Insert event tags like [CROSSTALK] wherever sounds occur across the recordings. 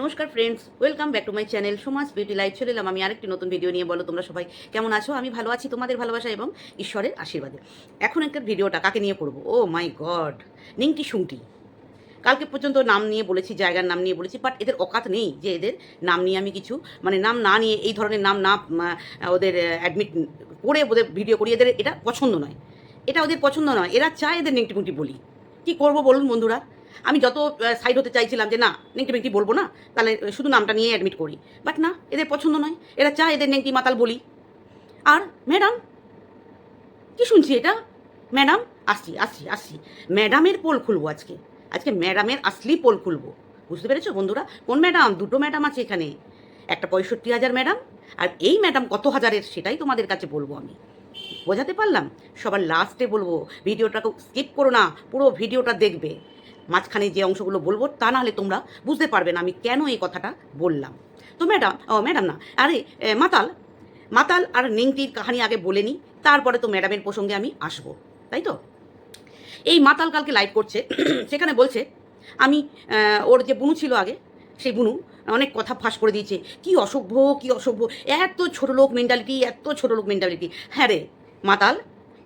নমস্কার friends welcome back to my channel Samaj beauty life চলে এলাম। আমি আরেকটি নতুন ভিডিও নিয়ে, বলো তোমরা সবাই কেমন আছো? আমি ভালো আছি, তোমাদের ভালোবাসা এবং ঈশ্বরের আশীর্বাদে। এখন একটা ভিডিওটা কাকে নিয়ে করব? ও মাই গড নিংটি শুংটি। কালকে পর্যন্ত নাম নিয়ে বলেছি, জায়গার নাম নিয়ে বলেছি বাট এদের অকাত নেই যে এদের নাম নিয়ে আমি কিছু মানে নাম না নিয়ে, এই ধরনের নাম না ওদের অ্যাডমিট করে ওদের ভিডিও করি, এদের এটা পছন্দ নয়। এটা ওদের পছন্দ নয়, এরা চায় এদের নেংটি মুংটি বলি। কী করব বলুন বন্ধুরা? আমি যত সাইড হতে চাইছিলাম যে না নেংটি মেংটি বলব না, তাহলে শুধু নামটা নিয়ে অ্যাডমিট করি। বাট না, এদের পছন্দ নয়। এরা চায় এদের নেংটি মাতাল বলি। আর ম্যাডাম কি শুনছি এটা? ম্যাডাম আসছি আসছি আসছি। ম্যাডামের পোল খুলবো আজকে। আজকে ম্যাডামের আসলি পোল খুলবো। বুঝতে পেরেছ বন্ধুরা? কোন ম্যাডাম দুটো ম্যাডাম আছে এখানে। একটা পঁয়ষট্টি হাজার ম্যাডাম আর এই ম্যাডাম কত হাজারের সেটাই তোমাদের কাছে বলব আমি। বোঝাতে পারলাম? সবার লাস্টে বলব, ভিডিওটাকে স্কিপ করো না, পুরো ভিডিওটা দেখবে। মাঝখানে যে অংশগুলো বলব, তা না হলে তোমরা বুঝতে পারবে না আমি কেন এই কথাটা বললাম। তো ম্যাডাম, ও ম্যাডাম না, আরে মাতাল মাতাল আর নেংটির কাহানি আগে বলে নিই তারপরে তো ম্যাডামের প্রসঙ্গে আমি আসব, তাই তো? এই মাতাল কালকে লাইভ করছে, [CLEARS THROAT] সেখানে বলছে, আমি ওর যে বুনু ছিল আগে, সেই বুনু অনেক কথা ফাঁস করে দিয়েছে, কি অসভ্য কি অসভ্য, এত ছোট লোক মেন্টালিটি এত ছোট লোক মেন্টালিটি হ্যাঁ রে, মাতাল,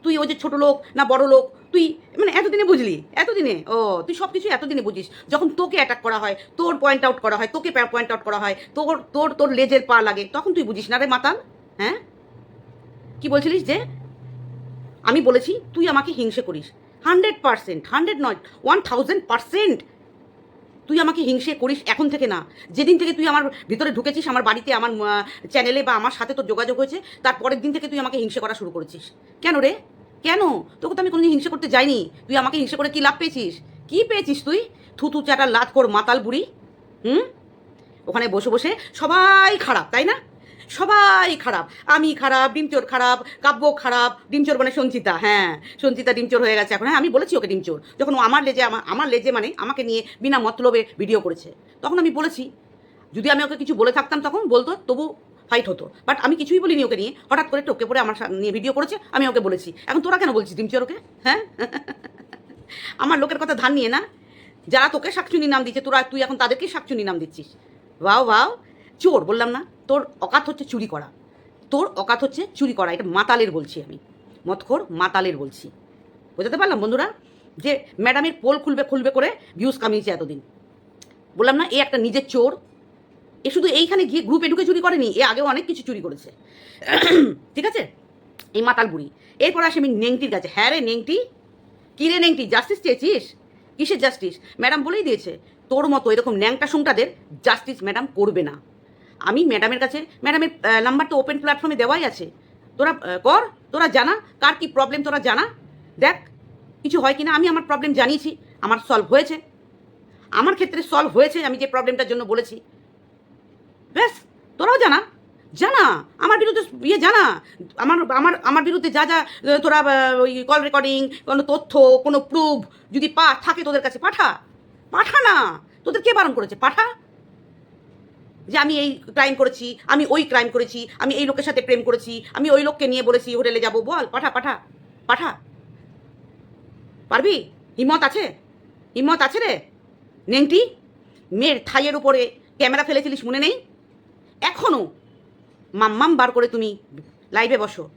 তুই ওই যে ছোট লোক না বড় লোক তুই মানে এতদিনে বুঝলি? এতদিনে? ও, তুই সব কিছু এতদিনে বুঝিস। যখন তোকে অ্যাটাক করা হয়, তোর পয়েন্ট আউট করা হয়, তোকে পয়েন্ট আউট করা হয়, তোর তোর তোর লেজের পা লাগে, তখন তুই বুঝিস না রে মাতাল হ্যাঁ? কি বলছিলিস যে? আমি বলেছি, তুই আমাকে হিংসে করিস। হান্ড্রেড পার্সেন্ট হান্ড্রেড নয় ওয়ান থাউজেন্ড পার্সেন্ট তুই আমাকে হিংসে করিস এখন থেকে না। যেদিন থেকে তুই আমার ভিতরে ঢুকেছিস, আমার বাড়িতে, আমার চ্যানেলে বা আমার সাথে তোর যোগাযোগ হয়েছে, তার পরের দিন থেকে তুই আমাকে হিংসে করা শুরু করেছিস। কেন রে? কেন? তোকে তো আমি কোনোদিন হিংসে করতে যাইনি। তুই আমাকে হিংসা করে কি লাভ পেয়েছিস? কি পেয়েছিস তুই? থুতু চাটা লাত কর মাতাল বুড়ি। হুম? ওখানে বসে বসে সবাই খারাপ, তাই না? সবাই খারাপ। আমি খারাপ ডিমচোর খারাপ, কাব্য খারাপ ডিমচোর মানে সঞ্চিতা হ্যাঁ। সঞ্চিতা ডিমচোর হয়ে গেছে এখন। হ্যাঁ আমি বলেছি ওকে ডিমচোর যখন ও আমার লেজে আমার আমার লেজে মানে আমাকে নিয়ে বিনা মতলবে ভিডিও করেছে। তখন আমি বলেছি, যদি আমি ওকে কিছু বলে থাকতাম তখন বলতো, তবু ফাইট হতো। বাট আমি কিছুই বলিনি ওকে নিয়ে। হঠাৎ করে টোকে পড়ে আমার নিয়ে ভিডিও করেছে, আমি ওকে বলেছি। এখন তোরা কেন বলছিস ডিমচোর ওকে? হ্যাঁ? [LAUGHS] আমার লোকের কথা ধান নিয়ে না। যারা তোকে শাকচুনি নাম দিচ্ছে, তোরা তুই এখন তাদেরকেই শাকচুনি নাম দিচ্ছিস। বাও বাও চোর, বললাম না। তোর অকাত হচ্ছে চুরি করা। তোর অকাত হচ্ছে চুরি করা। এটা মাতালের বলছি আমি। মতখোর মাতালের বলছি। বোঝাতে পারলাম বন্ধুরা? যে ম্যাডামের পোল খুলবে খুলবে করে ভিউজ কামিয়েছে এতদিন। বললাম না, এ একটা নিজের চোর। এ শুধু এইখানে গিয়ে গ্রুপে ঢুকে চুরি করেনি, এ আগেও অনেক কিছু চুরি করেছে। ঠিক আছে? এই মাতাল বুড়ি। এরপর আসে আমি নেংটির কাছে। হ্যাঁ রে নেংটি, কী রে নেংটি জাস্টিস চেয়েছিস? কিসের জাস্টিস ম্যাডাম বলেই দিয়েছে, তোর মতো এরকম ন্যাংটা সুংটাদের জাস্টিস ম্যাডাম করবে না। আমি ম্যাডামের কাছে ম্যাডামের নাম্বার তো ওপেন প্ল্যাটফর্মে দেওয়াই আছে। তোরা কর, তোরা জানা, কার কি প্রবলেম তোরা জানা। দেখ, কিছু হয় কি না আমি আমার প্রবলেম জানিয়েছি, আমার সলভ হয়েছে। আমার ক্ষেত্রে সলভ হয়েছে, আমি যে প্রবলেমটার জন্য বলেছি। ব্যাস তোরাও জানা। জানা, আমার বিরুদ্ধে ইয়ে জানা। আমার আমার আমার বিরুদ্ধে যা যা তোরা ওই কল রেকর্ডিং কোনো তথ্য, কোনো প্রুফ যদি পা, থাকে তোদের কাছে, পাঠা। পাঠা না। তোদের কে বারণ করেছে? পাঠা? যে আমি এই ক্রাইম করেছি, আমি ওই ক্রাইম করেছি, আমি এই লোকের সাথে প্রেম করেছি, আমি ওই লোককে নিয়ে বলেছি, হোটেলে যাব। বল, পাঠা পাঠা পাঠা। পারবি? হিম্মত আছে? হিম্মত আছে রে? নেংটি, মেয়ের থাইয়ের উপরে ক্যামেরা ফেলেছিলিস, মনে নেই? এখনও মাম্মাম বার করে তুমি লাইভে বসো।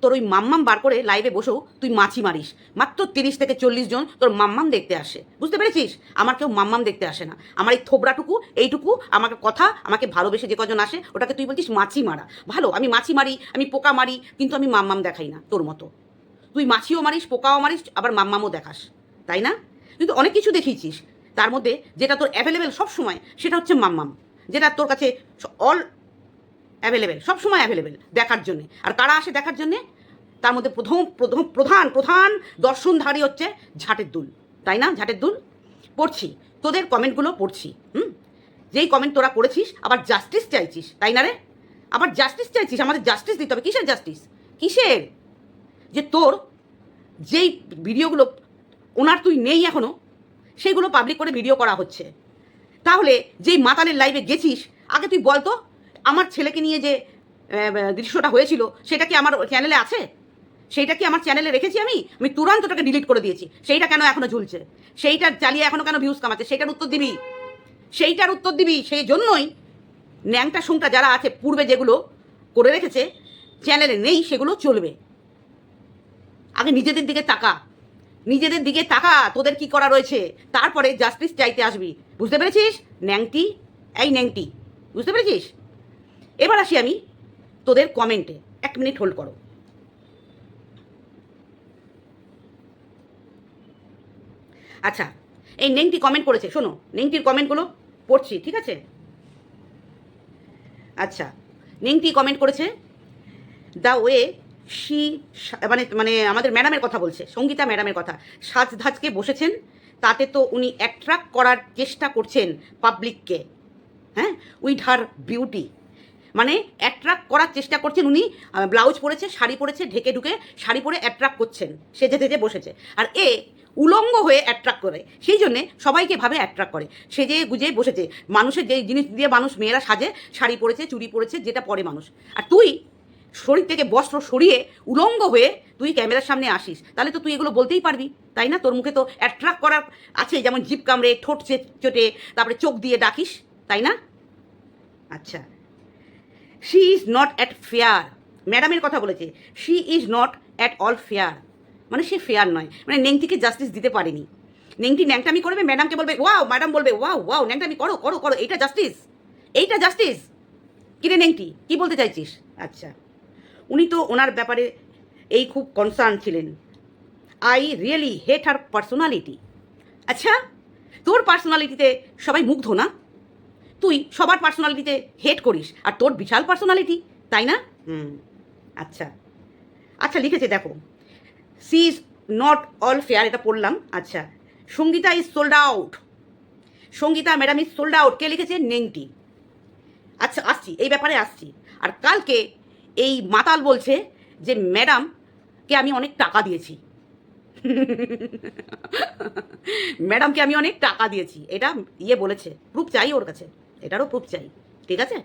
তোর ওই মাম্মাম বার করে লাইভে বসেও তুই মাছি মারিস। মাত্র তিরিশ থেকে চল্লিশ জন তোর মাম্মাম দেখতে আসে। বুঝতে পেরেছিস? আমার কেউ মাম্মাম দেখতে আসে না। আমার এই থোবরাটুকু এইটুকু, আমাকে কথা, আমাকে ভালোবেসে যে কজন আসে, ওটাকে তুই বলছিস মাছি মারা। ভালো, আমি মাছি মারি, আমি পোকা মারি, কিন্তু আমি মাম্মাম দেখাই না তোর মতো। তুই মাছিও মারিস, পোকাও মারিস, আবার মাম্মামও দেখাস। তাই না? কিন্তু অনেক কিছু দেখিয়েছিস। তার মধ্যে যেটা তোর অ্যাভেলেবেল সব সময় সেটা হচ্ছে মাম্মাম। যেটা তোর কাছে অল অ্যাভেলেবেল সবসময় অ্যাভেলেবেল দেখার জন্যে। আর কারা আসে দেখার জন্যে? তার মধ্যে প্রথম প্রথম, প্রধান প্রধান দর্শনধারী হচ্ছে ঝাটের দুল। তাই না? ঝাটের দুল? পড়ছি। তোদের কমেন্টগুলো পড়ছি, হুম? যেই কমেন্ট তোরা করেছিস, আবার জাস্টিস চাইছিস, তাই না রে? আবার জাস্টিস চাইছিস, আমাদের জাস্টিস দিতে হবে। কিসের জাস্টিস কিসের? যে তোর যেই ভিডিওগুলো, ওনার তুই নেই এখনও সেগুলো পাবলিক করে ভিডিও করা হচ্ছে। তাহলে যেই মাতালের লাইভে গেছিস, আগে তুই বলতো, আমার ছেলেকে নিয়ে যে দৃশ্যটা হয়েছিল, সেটা কি আমার চ্যানেলে আছে? সেইটা কি আমার চ্যানেলে রেখেছি আমি? আমি তুরন্ত ওটাকে ডিলিট করে দিয়েছি। সেইটা কেন এখনও ঝুলছে? সেইটা চালিয়ে এখনও কেন ভিউজ কামাচ্ছে সেইটার উত্তর দিবি? সেইটার উত্তর দিবি? সেই জন্যই ন্যাংটা শুংটা যারা আছে, পূর্বে যেগুলো করে রেখেছে চ্যানেলে নেই, সেগুলো চলবে। আগে নিজেদের দিকে তাকা। নিজেদের দিকে তাকা, তোদের কি করা রয়েছে? তারপরে জাস্টিস চাইতে আসবি। বুঝতে পেরেছিস? ন্যাংটি? এই ন্যাংটি, বুঝতে পেরেছিস? এবার আসি আমি তোদের কমেন্টে এক মিনিট হোল্ড করো। আচ্ছা এই নেংটি কমেন্ট করেছে, শোনো নেংটির কমেন্টগুলো পড়ছি, ঠিক আছে? আচ্ছা নেংটি কমেন্ট করেছে দ্য ওয়ে শি মানে মানে আমাদের ম্যাডামের কথা বলছে, সঙ্গীতা ম্যাডামের কথা। সাজ ধাজকে বসেছেন, তাতে তো উনি অ্যাট্রাক্ট করার চেষ্টা করছেন পাবলিককে হ্যাঁ? উইথ হার বিউটি মানে অ্যাট্রাক্ট করার চেষ্টা করছেন উনি ব্লাউজ পরেছে, শাড়ি পরেছে, ঢেকে ঢুকে শাড়ি পরে অ্যাট্রাক্ট করছেন। সেজে সেজে বসেছে। আর এ উলঙ্গ হয়ে অ্যাট্রাক্ট করে। সেই জন্যে সবাইকে ভাবে অ্যাট্রাক্ট করে। সেজে গুজে বসেছে। মানুষের যেই জিনিস দিয়ে মানুষ, মেয়েরা সাজে, শাড়ি পরেছে, চুড়ি পরেছে, যেটা পরে মানুষ। আর তুই শরীর থেকে বস্ত্র সরিয়ে উলঙ্গ হয়ে তুই ক্যামেরার সামনে আসিস। তাহলে তো তুই এগুলো বলতেই পারবি, তাই না? তোর মুখে তো অ্যাট্রাক্ট করার আছে, যেমন জিপ কামড়ে, ঠোঁট চটে, তারপরে চোখ দিয়ে ডাকিস, তাই না? আচ্ছা। She is not at fair ম্যাডামের কথা বলেছে she is not at all fair মানে সে ফেয়ার নয় মানে নেংটিকে জাস্টিস দিতে পারেনি। নেংটি ন্যাংটামি করবে, ম্যাডামকে বলবে ওয়াও ম্যাডাম বলবে ওয়াও ওয়াও ন্যাংটামি করো করো করো, এইটা জাস্টিস এইটা জাস্টিস কিরে নেংটি কি বলতে চাইছিস? আচ্ছা। উনি তো ওনার ব্যাপারে এই খুব কনসার্ন ছিলেন। I really hate her personality আচ্ছা তোর পার্সোনালিটিতে সবাই মুগ্ধ না? তুই সবার পার্সোনালিটিতে হেট করিস আর তোর বিশাল পার্সোনালিটি তাই না? হুম। আচ্ছা। আচ্ছা লিখেছে দেখো। She is not all fair এটা পড়লাম। আচ্ছা Sangeeta is sold out Sangeeta madam is sold out কে লিখেছে? নেংটি আচ্ছা আসছি এই ব্যাপারে আসছি। আর কালকে এই মাতাল বলছে যে ম্যাডামকে আমি অনেক টাকা দিয়েছি? ম্যাডামকে আমি অনেক টাকা দিয়েছি। এটা ইয়ে বলেছে, প্রুফ চাই ওর কাছে, এটারও প্রুফ চাই, ঠিক আছে?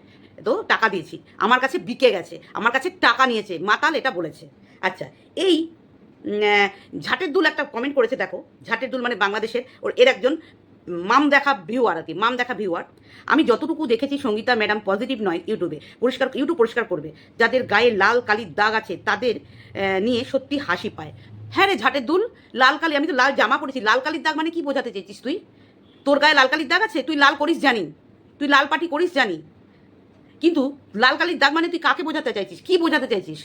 তো টাকা দিয়েছি, আমার কাছে বিকে গেছে, আমার কাছে টাকা নিয়েছে, মাতাল এটা বলেছে। আচ্ছা এই ঝাটের দুল একটা কমেন্ট করেছে, দেখো, ঝাটের দুল মানে বাংলাদেশের, ওর এর একজন মাম দেখা ভিউয়ার আর কি মাম দেখা ভিউয়ার আমি যতটুকু দেখেছি সঙ্গীতা ম্যাডাম পজিটিভ নয় ইউটিউবে, পরিষ্কার, ইউটিউব পরিষ্কার করবে। যাদের গায়ে লাল কালির দাগ আছে, তাদের নিয়ে সত্যি হাসি পায়। হ্যাঁ রে ঝাটের দুল, লাল কালি, আমি তো লাল জামা পরেছি। লাল কালির দাগ মানে কি বোঝাতে চেয়েছিস তুই? তোর গায়ে লাল কালির দাগ আছে? তুই লাল করিস জানি। তুই লাল পাটি করিস জানি। কিন্তু লাল কালির দাগ মানে তুই কাকে বোঝাতে চাইছিস? কি বোঝাতে চাইছিস?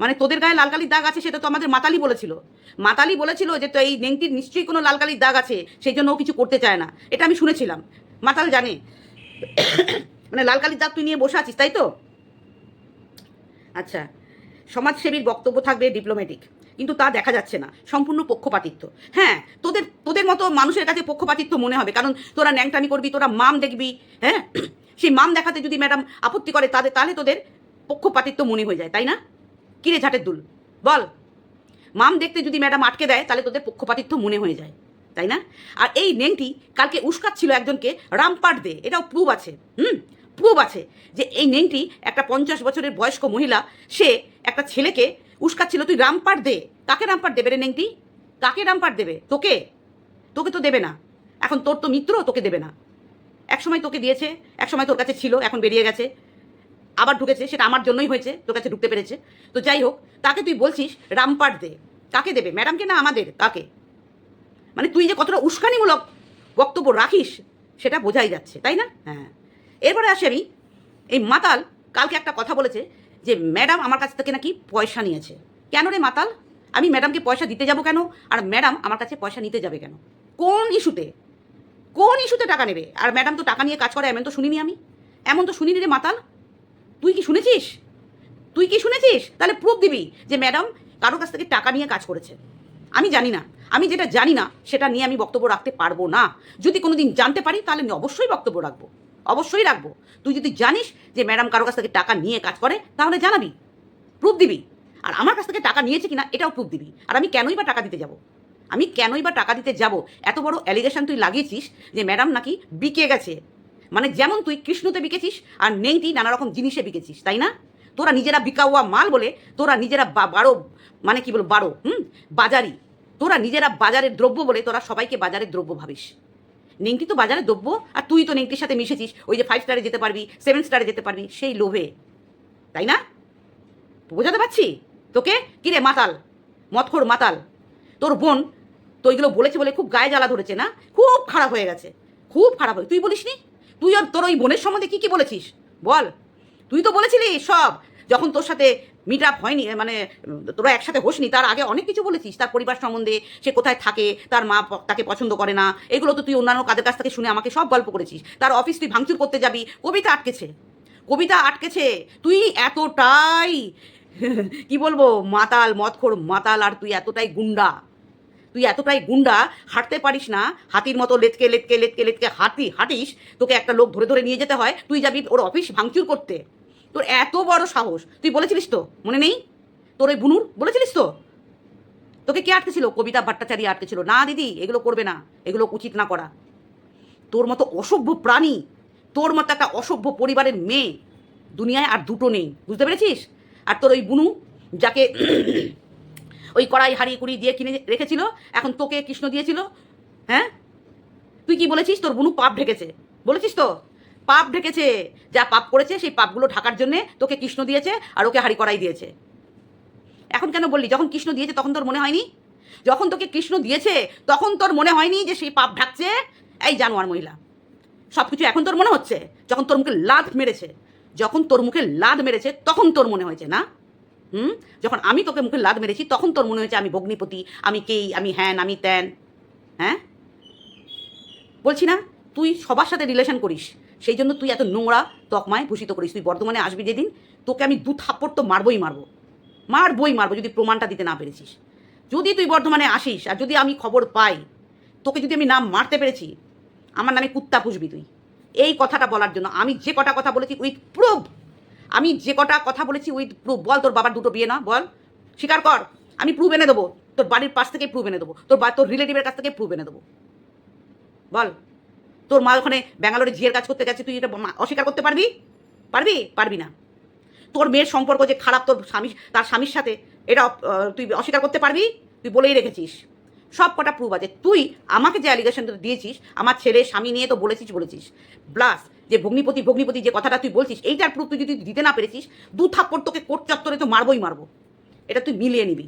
মানে তোদের গায়ে লাল কালির দাগ আছে, সেটা তো আমাদের মাতালি বলেছিল। মাতালি বলেছিল যে তো এই নেংটির নিশ্চয়ই কোনো লাল কালির দাগ আছে, সেই জন্য ও কিছু করতে চায় না। এটা আমি শুনেছিলাম। মাতাল জানে। মানে লাল কালির দাগ তুই নিয়ে বসে আছিস, তাই তো? আচ্ছা সমাজসেবীর বক্তব্য থাকবে ডিপ্লোম্যাটিক কিন্তু তা দেখা যাচ্ছে না। সম্পূর্ণ পক্ষপাতিত্ব। হ্যাঁ তোদের তোদের মতো মানুষের কাছে পক্ষপাতিত্ব মনে হবে, কারণ তোরা ন্যাংটামি করবি, তোরা মাম দেখবি হ্যাঁ? সেই মাম দেখাতে যদি ম্যাডাম আপত্তি করে তাদের তাহলে তোদের পক্ষপাতিত্ব মনে হয়ে যায়, তাই না? কিরে ঝাটের দুল? বল। মাম দেখতে যদি ম্যাডাম আটকে দেয়, তাহলে তোদের পক্ষপাতিত্ব মনে হয়ে যায়, তাই না? আর এই নেংটি কালকে উস্কাচ্ছিল একজনকে রামপাট দে, এটাও প্রুভ আছে, হুম? প্রুভ আছে যে এই নেংটি একটা পঞ্চাশ বছরের বয়স্ক মহিলা, সে একটা ছেলেকে উস্কাচ্ছিল, তুই রামপাট দে। কাকে রামপাট দেবে রে নেংটি? কাকে রামপাট দেবে? তোকে? তোকে তো দেবে না। এখন তোর তো মিত্র, তোকে দেবে না। একসময় তোকে দিয়েছে, একসময় তোর কাছে ছিল, এখন বেরিয়ে গেছে। আবার ঢুকেছে, সেটা আমার জন্যই হয়েছে, তোর কাছে ঢুকতে পেরেছে। তো যাই হোক, তাকে তুই বলছিস, রামপাট দে। কাকে দেবে? ম্যাডামকে না আমাদের? কাকে? মানে তুই যে কতটা উস্কানিমূলক বক্তব্য রাখিস, সেটা বোঝাই যাচ্ছে, তাই না? হ্যাঁ। এরপরে আসি আমি, এই মাতাল কালকে একটা কথা বলেছে যে, ম্যাডাম আমার কাছ থেকে নাকি পয়সা নিয়েছে। কেন রে মাতাল? আমি ম্যাডামকে পয়সা দিতে যাব কেন? আর ম্যাডাম আমার কাছে পয়সা নিতে যাবে কেন? কোন ইস্যুতে? কোন ইস্যুতে টাকা নেবে? আর ম্যাডাম তো টাকা নিয়ে কাজ করে, এমন তো শুনিনি আমি। এমন তো শুনিনি রে মাতাল। তুই কি শুনেছিস? তুই কি শুনেছিস? তাহলে প্রুফ দিবি যে ম্যাডাম কারও কাছ থেকে টাকা নিয়ে কাজ করেছে। আমি জানি না। আমি যেটা জানি না, সেটা নিয়ে আমি বক্তব্য রাখতে পারব না। যদি কোনো দিন জানতে পারি, তাহলে আমি অবশ্যই বক্তব্য রাখব। অবশ্যই রাখব। তুই যদি জানিস যে ম্যাডাম কারও কাছ থেকে টাকা নিয়ে কাজ করে, তাহলে জানাবি। প্রুফ দিবি। আর আমার কাছ থেকে টাকা নিয়েছে কিনা, এটাও প্রুফ দিবি। আর আমি কেনই বা টাকা দিতে যাব? আমি কেনই বা টাকা দিতে যাব? এত বড় অ্যালিগেশন তুই লাগিয়েছিস যে ম্যাডাম নাকি বিকে গেছে। মানে যেমন তুই কৃষ্ণতে বিকেছিস আর নেংটি নানা রকম জিনিসে বিকেছিস, তাই না? তোরা নিজেরা বিকাওয়া মাল বলে তোরা নিজেরা বারো মানে কি বলব, বারো, হুম? বাজারি। তোরা নিজেরা বাজারের দ্রব্য বলে তোরা সবাইকে বাজারের দ্রব্য ভাবিস। নেংটি তো বাজারে দ্রব্য, আর তুই তো নেংটির সাথে মিশেছিস। ওই যে ফাইভ স্টারে যেতে পারবি সেভেন স্টারে যেতে পারবি, সেই লোভে। তাই না? বোঝাতে পারছি? তোকে? কিরে মাতাল? মতখোর মাতাল। তোর বোন তো ওইগুলো বলেছে বলে খুব গায়ে জ্বালা ধরেছে না? খুব খারাপ হয়ে গেছে। খুব খারাপ হয়ে তুই বলিসনি? তুই আর তোর ওই বোনের সম্বন্ধে কী কী বলেছিস? বল। তুই তো বলেছিলি সব। যখন তোর সাথে মিট আপ হয়নি মানে তোরা একসাথে হোসনি, তার আগে অনেক কিছু বলেছিস। তার পরিবার সম্বন্ধে, সে কোথায় থাকে, তার মা তাকে পছন্দ করে না, এগুলো তো তুই অন্যান্য কাদের কাছ থেকে শুনে আমাকে সব গল্প করেছিস। তার অফিস তুই ভাঙচুর করতে যাবি, কবিতা আটকেছে। কবিতা আটকেছে। তুই এতটাই, [LAUGHS] কি বলব, মাতাল, মদখোর মাতাল, আর তুই এতটাই গুন্ডা। তুই এতটাই গুন্ডা, হাঁটতে পারিস না। হাতির মতো লেটকে লেটকে লেটকে লেটকে হাঁটি, হাঁটিস, তোকে একটা লোক ধরে ধরে নিয়ে যেতে হয়, তুই যাবি ওর অফিস ভাঙচুর করতে। তোর এত বড় সাহস। তুই বলেছিলিস তো? মনে নেই? তোর ওই বুনুর? বলেছিলিস তো? তোকে কে আটকেছিল? কবিতা ভট্টাচারী আটকেছিল। না, দিদি, এগুলো করবে না। এগুলো উচিত না করা। তোর মতো অসভ্য প্রাণী, তোর মতো একটা অসভ্য পরিবারের মেয়ে দুনিয়ায় আর দুটো নেই। বুঝতে পেরেছিস? আর তোর ওই বুনু, যাকে ওই কড়াই হাড়ি কুড়ি দিয়ে কিনে রেখেছিল, এখন তোকে কৃষ্ণ দিয়েছিল। হ্যাঁ? তুই কি বলেছিস? তোর বুনু পাপ ঢেকেছে। বলেছিস তো? পাপ ঢেকেছে। যা পাপ করেছে, সেই পাপগুলো ঢাকার জন্যে তোকে কৃষ্ণ দিয়েছে আর ওকে হাড়ি কড়াই দিয়েছে। এখন কেন বললি? যখন কৃষ্ণ দিয়েছে, তখন তোর মনে হয়নি? যখন তোকে কৃষ্ণ দিয়েছে, তখন তোর মনে হয়নি যে সেই পাপ ঢাকছে? এই জানোয়ার মহিলা সব কিছু এখন তোর মনে হচ্ছে? যখন তোর মুখে লাদ মেরেছে, যখন তোর মুখে লাদ মেরেছে, তখন তোর মনে হয়েছে না? হুম? যখন আমি তোকে মুখে লাদ মেরেছি, তখন তোর মনে হয়েছে আমি ভগ্নিপতি, আমি কেই, আমি হ্যান, আমি ত্যান। হ্যাঁ? বলছি না, তুই সবার সাথে রিলেশন করিস, সেই জন্য তুই এত নোংরা তকমায় ভূষিত করিস। তুই বর্ধমানে আসবি যেদিন, তোকে আমি দু থাপ্পড় তো মারবই মারবো। মারবই মারবো যদি প্রমাণটা দিতে না পেরেছিস। যদি তুই বর্ধমানে আসিস, আর যদি আমি খবর পাই, তোকে যদি আমি নাম মারতে পেরেছি, আমার নামে কুত্তা পুষবি তুই। এই কথাটা বলার জন্য আমি যে কটা কথা বলেছি, উইথ প্রুফ আমি যে কটা কথা বলেছি উইথ প্রুফ, বল তোর বাবার দুটো বিয়ে না, বল। স্বীকার কর, আমি প্রুফ এনে দেবো। তোর বাড়ির পাশ থেকে প্রুফ এনে দেবো। তোর বা, তোর রিলেটিভের কাছ থেকে প্রুফ এনে দেবো। বল। তোর মা ওখানে ব্যাঙ্গালোরে ঝিয়ের কাজ করতে গেছে, তুই এটা অস্বীকার করতে পারবি? পারবি? পারবি না। তোর মেয়ের সম্পর্ক যে খারাপ, তোর স্বামী, তার স্বামীর সাথে, এটা তুই অস্বীকার করতে পারবি? তুই বলেই রেখেছিস। সব কটা প্রুফ আছে। তুই আমাকে যে অ্যালিগেশন দিয়েছিস, আমার ছেলে, স্বামী নিয়ে তো বলেছিস বলেছিস। প্লাস যে ভগ্নিপতি ভগ্নিপতি যে কথাটা তুই বলছিস, এইটার প্রুফ তুই যদি দিতে না পেরেছিস, দু থাপ্পড় তোকে কোর্ট চত্বরে তো মারবই মারবো। এটা তুই মিলিয়ে নিবি।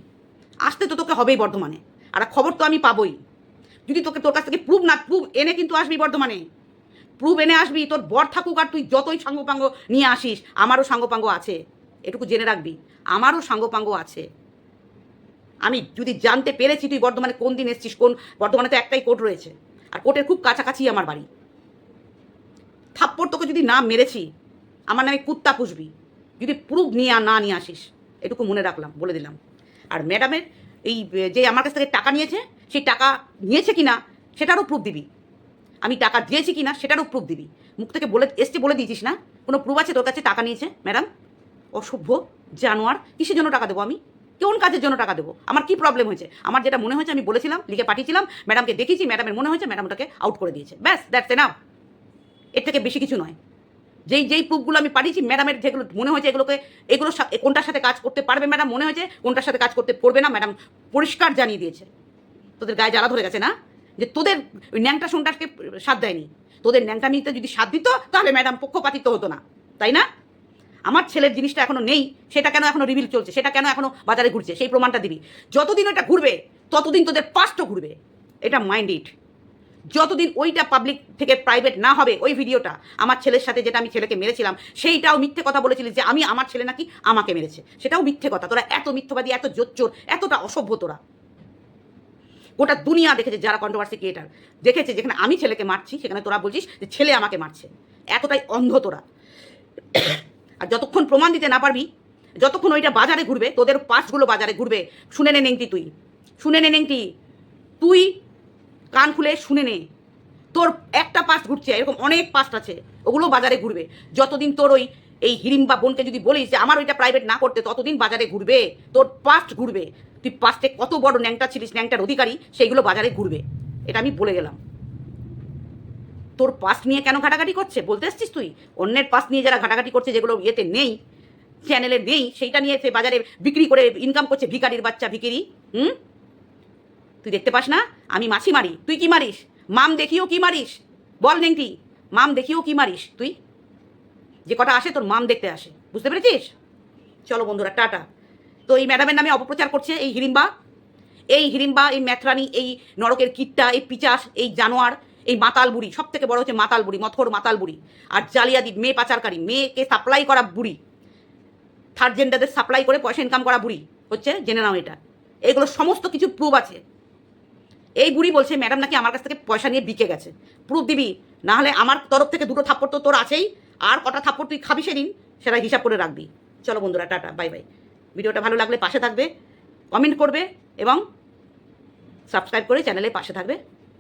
আসতে তো তোকে হবেই বর্ধমানে। আর খবর তো আমি পাবই। যদি তোকে তোর কাছ থেকে প্রুফ না প্রুফ এনে কিন্তু আসবি বর্ধমানে। প্রুফ এনে আসবি, তোর বর থাকুক আর তুই যতই সাঙ্গপাঙ্গ নিয়ে আসিস, আমারও সাঙ্গপাঙ্গ আছে। এটুকু জেনে রাখবি, আমারও সাঙ্গপাঙ্গ আছে। আমি যদি জানতে পেরেছি তুই বর্ধমানে কোন দিন এসছিস, কোন, বর্ধমানে তো একটাই কোর্ট রয়েছে। আর কোর্টের খুব কাছাকাছি আমার বাড়ি। থাপ্পড় তোকে যদি না মেরেছি, আমার নামে কুত্তা পুষবি। যদি প্রুফ নিয়ে না নিয়ে আসিস, এটুকু মনে রাখলাম, বলে দিলাম। আর ম্যাডামের এই, যে আমার কাছ থেকে টাকা নিয়েছে, সেই টাকা নিয়েছে কি না সেটারও প্রুফ দিবি। আমি টাকা দিয়েছি কি না সেটারও প্রুফ দিবি। মুখ থেকে বলে, এসছে বলে দিয়েছিস না? কোনো প্রুফ আছে তোর কাছে টাকা নিয়েছে, ম্যাডাম? অসভ্য জানোয়ার, কিসের জন্য টাকা দেবো আমি? কোন কাজের জন্য টাকা দেবো? আমার কি প্রবলেম হয়েছে? আমার যেটা মনে হয়েছে আমি বলেছিলাম, লিখে পাঠিয়েছিলাম ম্যাডামকে দেখেছি ম্যাডামের মনে হয়েছে ম্যাডাম ওটাকে আউট করে দিয়েছে। ব্যাস দ্যাটস এনাফ এর থেকে বেশি কিছু নয়। যেই যেই প্রুফগুলো আমি পাঠিয়েছি ম্যাডামের যেগুলো মনে হয়েছে এগুলোকে, এগুলো কোনটার সাথে কাজ করতে পারবে ম্যাডাম মনে হয়েছে? কোনটার সাথে কাজ করতে পারবে না ম্যাডাম পরিষ্কার জানিয়ে দিয়েছে। তোদের গায়ে জ্বালা ধরে গেছে না? যে তোদের ন্যাংটা সোনটাকে সাথ দেয়নি। তোদের ন্যাংটা নিতে যদি সাথ দিত, তাহলে ম্যাডাম পক্ষপাতিত্ব হতো না। তাই না? আমার ছেলের জিনিসটা এখনও নেই, সেটা কেন এখনও রিভিল চলছে, সেটা কেন এখনও বাজারে ঘুরছে, সেই প্রমাণটা দিবি। যতদিন ওটা ঘুরবে, ততদিন তোদের পাস্টও ঘুরবে। এটা মাইন্ড ইট যতদিন ওইটা পাবলিক থেকে প্রাইভেট না হবে, ওই ভিডিওটা, আমার ছেলের সাথে যেটা আমি ছেলেকে মেরেছিলাম, সেইটাও মিথ্যে কথা বলেছিলি যে আমি আমার ছেলে নাকি আমাকে মেরেছে। সেটাও মিথ্যে কথা। তোরা এত মিথ্যবাদী, এত জোচ্চোর, এতটা অসভ্য তোরা। গোটা দুনিয়া দেখেছে যারা কন্ট্রোভার্সি ক্রিয়েটার দেখেছে যেখানে আমি ছেলেকে মারছি, সেখানে তোরা বলছিস যে ছেলে আমাকে মারছে। এতটাই অন্ধ তোরা। আর যতক্ষণ প্রমাণ দিতে না পারবি, যতক্ষণ ওইটা বাজারে ঘুরবে, তোদের পাসগুলো বাজারে ঘুরবে, শুনে নে নেংটি তুই। শুনে নে নেংটি। তুই কান খুলে শুনে নে। তোর একটা পাস ঘুরছে, এরকম অনেক পাস্ট আছে, ওগুলো বাজারে ঘুরবে। যতদিন তোর ওই, এই হিরিম বা বোনকে যদি বলিস যে আমার ওইটা প্রাইভেট না করতে, ততদিন বাজারে ঘুরবে, তোর পাস্ট ঘুরবে। তুই পাস্টে কত বড় ন্যাংটা ছিলিস, ন্যাংটার অধিকারী, সেইগুলো বাজারে ঘুরবে। এটা আমি বলে গেলাম। তোর পাস নিয়ে কেন ঘাটাঘাটি করছে? বলতে এসছিস তুই? অন্যের পাস নিয়ে যারা ঘাটাঘাটি করছে, যেগুলো ইয়েতে নেই চ্যানেলে নেই, সেইটা নিয়ে সে বাজারে বিক্রি করে ইনকাম করছে ভিখারির বাচ্চা ভিকিরি হুম? তুই দেখতে পাস না? আমি মাছি মারি। তুই কি মারিস? মাম দেখিও কি মারিস? বল নেংটি, মাম দেখিও কি মারিস? তুই? যে কটা আসে তোর মাম দেখতে আসে। বুঝতে পেরেছিস? চলো বন্ধুরা, টাটা। তো এই ম্যাডামের নামে অপপ্রচার করছে এই হিড়িম্বা এই হিড়িম্বা এই ম্যাথরানি, এই নরকের কিট্টা, এই পিচাস, এই জানোয়ার এই মাতাল বুড়ি সব থেকে বড় হচ্ছে মাতাল বুড়ি, মথর মাতাল বুড়ি। আর জালিয়াদি মেয়ে, পাচারকারী মেয়েকে সাপ্লাই করা বুড়ি। থার্ড জেন্ডারদের সাপ্লাই করে পয়সা ইনকাম করা বুড়ি হচ্ছে জেনে নাও এটা। এগুলো সমস্ত কিছু প্রুফ আছে। এই বুড়ি বলছে ম্যাডাম নাকি আমার কাছ থেকে পয়সা নিয়ে বিকে গেছে। প্রুফ দিবি, না হলে আমার তরফ থেকে দুটো থাপ্পড় তো তোর আছেই। আর কটা থাপ্পড় তুই খাবি সেদিন, সেটা হিসাব করে রাখবি। চলো বন্ধুরা, টাটা বাই বাই ভিডিওটা ভালো লাগলে পাশে থাকবে কমেন্ট করবে এবং সাবস্ক্রাইব করে চ্যানেলের পাশে থাকবে।